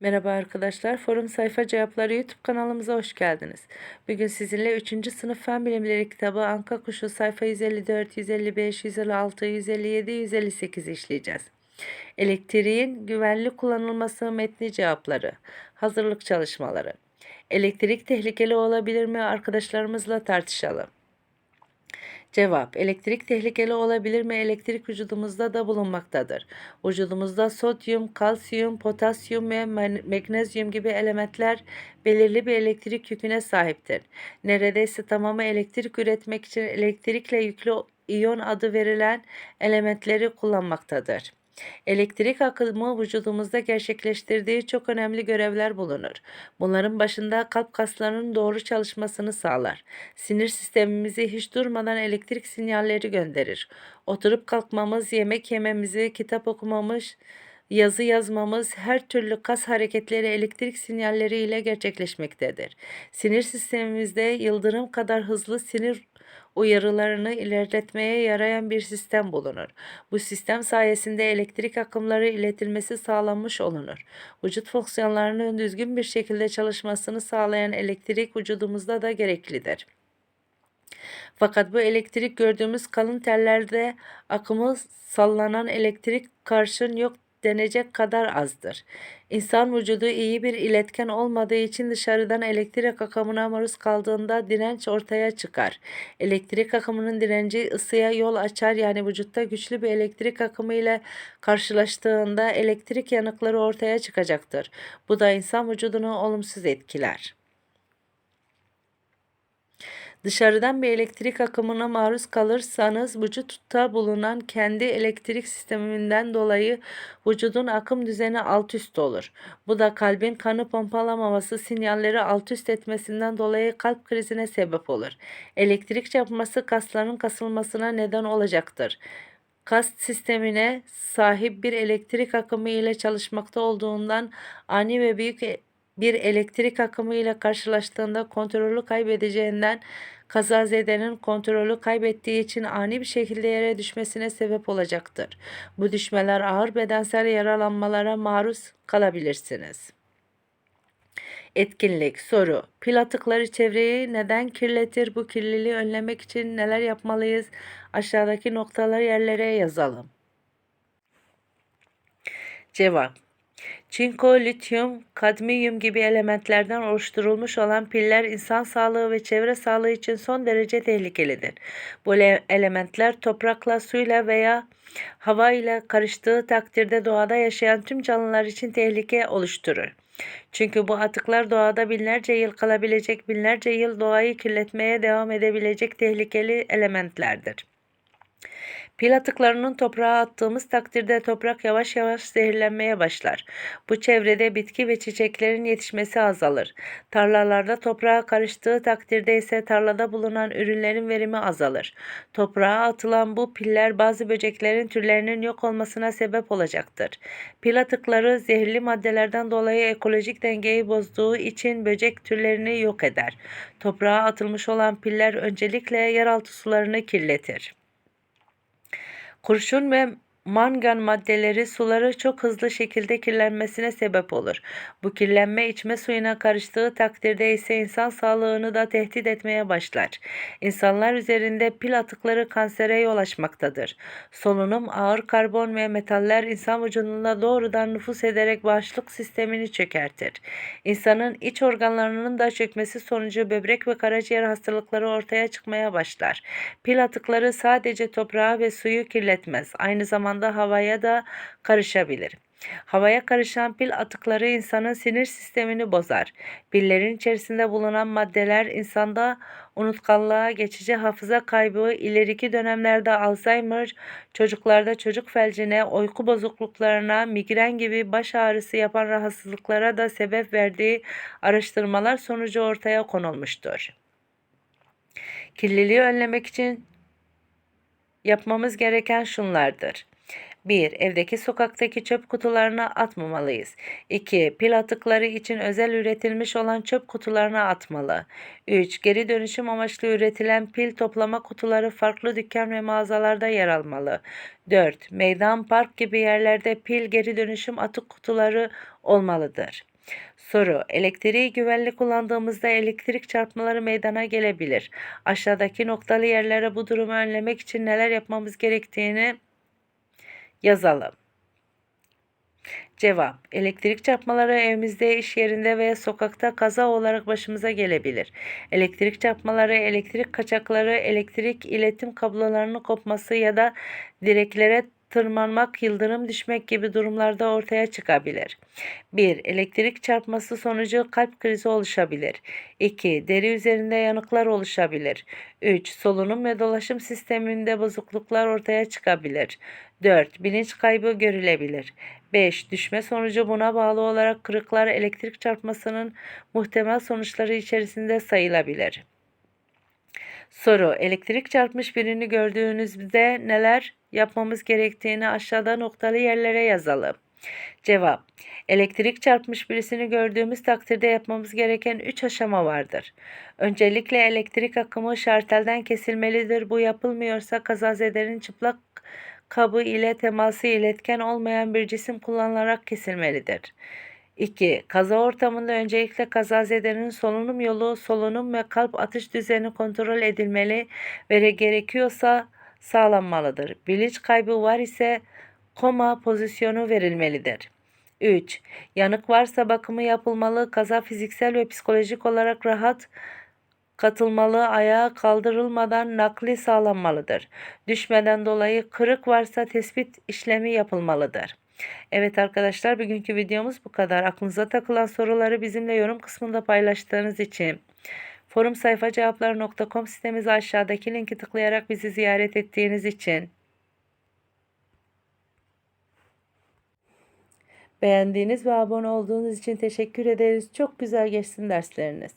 Merhaba arkadaşlar, Forum Sayfa Cevapları YouTube kanalımıza hoş geldiniz. Bugün sizinle 3. sınıf Fen Bilimleri kitabı Anka Kuşu sayfa 154, 155, 156, 157, 158 işleyeceğiz. Elektriğin güvenli kullanılması metni cevapları, hazırlık çalışmaları. Elektrik tehlikeli olabilir mi? Arkadaşlarımızla tartışalım. Cevap: Elektrik tehlikeli olabilir mi? Elektrik vücudumuzda da bulunmaktadır. Vücudumuzda sodyum, kalsiyum, potasyum ve magnezyum gibi elementler belirli bir elektrik yüküne sahiptir. Neredeyse tamamı elektrik üretmek için elektrikle yüklü iyon adı verilen elementleri kullanmaktadır. Elektrik akımı vücudumuzda gerçekleştirdiği çok önemli görevler bulunur. Bunların başında kalp kaslarının doğru çalışmasını sağlar. Sinir sistemimizi hiç durmadan elektrik sinyalleri gönderir. Oturup kalkmamız, yemek yememizi, kitap okumamız, yazı yazmamız her türlü kas hareketleri elektrik sinyalleri ile gerçekleşmektedir. Sinir sistemimizde yıldırım kadar hızlı sinir uyarılarını ilerletmeye yarayan bir sistem bulunur. Bu sistem sayesinde elektrik akımları iletilmesi sağlanmış olunur. Vücut fonksiyonlarının düzgün bir şekilde çalışmasını sağlayan elektrik vücudumuzda da gereklidir. Fakat bu elektrik gördüğümüz kalın tellerde akımı sallanan elektrik karşın yok denecek kadar azdır. İnsan vücudu iyi bir iletken olmadığı için dışarıdan elektrik akımına maruz kaldığında direnç ortaya çıkar. Elektrik akımının direnci ısıya yol açar yani vücutta güçlü bir elektrik akımı ile karşılaştığında elektrik yanıkları ortaya çıkacaktır. Bu da insan vücudunu olumsuz etkiler. Dışarıdan bir elektrik akımına maruz kalırsanız vücutta bulunan kendi elektrik sisteminden dolayı vücudun akım düzeni alt üst olur. Bu da kalbin kanı pompalamaması sinyalleri alt üst etmesinden dolayı kalp krizine sebep olur. Elektrik çarpması kasların kasılmasına neden olacaktır kas sistemine sahip bir elektrik akımı ile çalışmakta olduğundan ani ve büyük bir elektrik akımı ile karşılaştığında kontrolü kaybedeceğinden kazazedenin kontrolü kaybettiği için ani bir şekilde yere düşmesine sebep olacaktır. Bu düşmeler ağır bedensel yaralanmalara maruz kalabilirsiniz. Etkinlik soru. Pil atıkları çevreyi neden kirletir? Bu kirliliği önlemek için neler yapmalıyız? Aşağıdaki noktaları yerlere yazalım. Cevap Çinko, lityum, kadmiyum gibi elementlerden oluşturulmuş olan piller insan sağlığı ve çevre sağlığı için son derece tehlikelidir. Bu elementler toprakla, suyla veya hava ile karıştığı takdirde doğada yaşayan tüm canlılar için tehlike oluşturur. Çünkü bu atıklar doğada binlerce yıl kalabilecek, binlerce yıl doğayı kirletmeye devam edebilecek tehlikeli elementlerdir. Pil atıklarının toprağa attığımız takdirde toprak yavaş yavaş zehirlenmeye başlar. Bu çevrede bitki ve çiçeklerin yetişmesi azalır. Tarlalarda toprağa karıştığı takdirde ise tarlada bulunan ürünlerin verimi azalır. Toprağa atılan bu piller bazı böceklerin türlerinin yok olmasına sebep olacaktır. Pil atıkları zehirli maddelerden dolayı ekolojik dengeyi bozduğu için böcek türlerini yok eder. Toprağa atılmış olan piller öncelikle yeraltı sularını kirletir. Kurşun ve mangan maddeleri suları çok hızlı şekilde kirlenmesine sebep olur. Bu kirlenme içme suyuna karıştığı takdirde ise insan sağlığını da tehdit etmeye başlar. İnsanlar üzerinde pil atıkları kansere yol açmaktadır. Solunum, ağır karbon ve metaller insan vücuduna doğrudan nüfus ederek bağışıklık sistemini çökertir. İnsanın iç organlarının da çökmesi sonucu böbrek ve karaciğer hastalıkları ortaya çıkmaya başlar. Pil atıkları sadece toprağı ve suyu kirletmez. Aynı zamanda zamanda havaya da karışabilir. Havaya karışan pil atıkları insanın sinir sistemini bozar. Pillerin içerisinde bulunan maddeler insanda unutkanlığa, geçici hafıza kaybı, ileriki dönemlerde Alzheimer, çocuklarda çocuk felcine, uyku bozukluklarına, migren gibi baş ağrısı yapan rahatsızlıklara da sebep verdiği araştırmalar sonucu ortaya konulmuştur. Kirliliği önlemek için yapmamız gereken şunlardır. 1. Evdeki sokaktaki çöp kutularına atmamalıyız. 2. Pil atıkları için özel üretilmiş olan çöp kutularına atmalı. 3. Geri dönüşüm amaçlı üretilen pil toplama kutuları farklı dükkan ve mağazalarda yer almalı. 4. Meydan, park gibi yerlerde pil geri dönüşüm atık kutuları olmalıdır. Soru: Elektriği güvenli kullandığımızda elektrik çarpmaları meydana gelebilir. Aşağıdaki noktalı yerlere bu durumu önlemek için neler yapmamız gerektiğini yazalım. Cevap: Elektrik çarpmaları evimizde, iş yerinde veya sokakta kaza olarak başımıza gelebilir. Elektrik çarpmaları, elektrik kaçakları, elektrik iletim kablolarının kopması ya da direklere tırmanmak, yıldırım düşmek gibi durumlarda ortaya çıkabilir. 1. Elektrik çarpması sonucu kalp krizi oluşabilir. 2. Deri üzerinde yanıklar oluşabilir. 3. Solunum ve dolaşım sisteminde bozukluklar ortaya çıkabilir. 4. Bilinç kaybı görülebilir. 5. Düşme sonucu buna bağlı olarak kırıklar elektrik çarpmasının muhtemel sonuçları içerisinde sayılabilir. Soru: Elektrik çarpmış birini gördüğünüzde neler yapmamız gerektiğini aşağıda noktalı yerlere yazalım. Cevap: Elektrik çarpmış birisini gördüğümüz takdirde yapmamız gereken 3 aşama vardır. Öncelikle elektrik akımı şartelden kesilmelidir. Bu yapılmıyorsa kazazederin çıplak kabı ile teması iletken olmayan bir cisim kullanılarak kesilmelidir. 2. Kaza ortamında öncelikle kazazedenin solunum yolu, solunum ve kalp atış düzeni kontrol edilmeli ve gerekiyorsa sağlanmalıdır. Bilinç kaybı var ise koma pozisyonu verilmelidir. 3. Yanık varsa bakımı yapılmalı. Kaza fiziksel ve psikolojik olarak rahat katılmalı, ayağa kaldırılmadan nakli sağlanmalıdır. Düşmeden dolayı kırık varsa tespit işlemi yapılmalıdır. Evet arkadaşlar bugünkü videomuz bu kadar. Aklınıza takılan soruları bizimle yorum kısmında paylaştığınız için forum sayfa cevapları.com sitemizi aşağıdaki linki tıklayarak bizi ziyaret ettiğiniz için beğendiğiniz ve abone olduğunuz için teşekkür ederiz. Çok güzel geçsin dersleriniz.